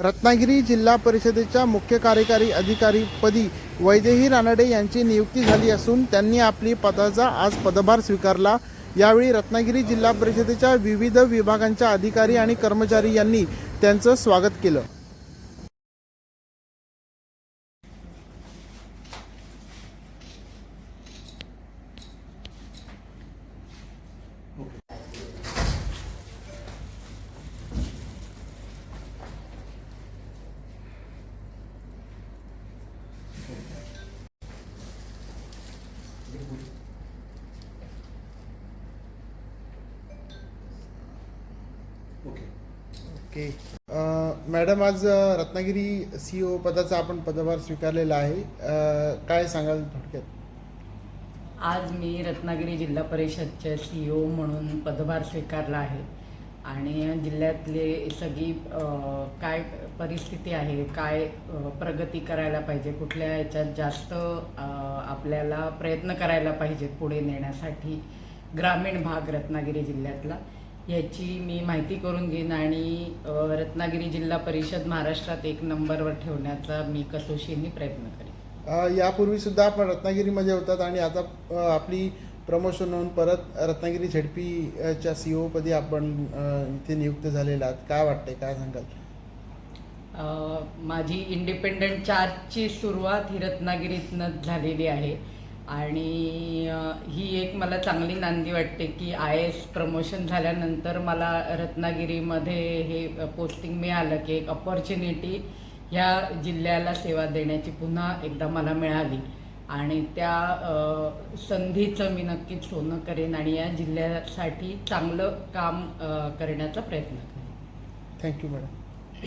रत्नागिरी जिल्हा परिषदेच्या मुख्य कार्यकारी अधिकारी पदी वैदेही रानडे यांची नियुक्ती झाली असून त्यांनी आपली पदाचा आज पदभार स्वीकारला. यावेळी रत्नागिरी जिल्हा परिषदेच्या विविध विभागांच्या अधिकारी आणि कर्मचारी यांनी त्यांचं स्वागत केलं. ओके. अ, मॅडम आज रत्नागिरी सी ओ पदाचा आपण पदभार स्वीकारलेला आहे. काय सांगाल थोडक्यात? आज मी रत्नागिरी जिल्हा परिषदचे सी ओ म्हणून पदभार स्वीकारला आहे. आणि जिल्ह्यातले सगळी काय परिस्थिती आहे काय प्रगती करायला पाहिजे कुठल्या याच्यात जास्त आपल्याला प्रयत्न करायला पाहिजेत पुढे नेण्यासाठी ग्रामीण भाग रत्नागिरी जिल्ह्यातला. याची मी माहिती करून घेईन आणि रत्नागिरी जिल्हा परिषद महाराष्ट्रात एक नंबरवर ठेवण्याचा मी कसोशीने प्रयत्न करेन. यापूर्वी सुद्धा आपण रत्नागिरीमध्ये होतात आणि आता आपली प्रमोशन होऊन परत रत्नागिरी झेडपी अ, च्या सी ओ पदी आपण इथे नियुक्त झालेला आहात. काय वाटतंय? काय सांगाल? माझी इंडिपेंडंट चार्जची सुरुवात ही रत्नागिरीतनं झालेली आहे. आणि ही एक मला चांगली नांदी वाटते की आय एस प्रमोशन झाल्यानंतर मला रत्नागिरीमध्ये हे पोस्टिंग मिळालं की एक अपॉर्च्युनिटी ह्या जिल्ह्याला सेवा देण्याची पुन्हा एकदा मला मिळाली. आणि त्या संधीचं मी नक्कीच सोनं करेन आणि या जिल्ह्यासाठी चांगलं काम करण्याचा प्रयत्न करेन. Thank you madam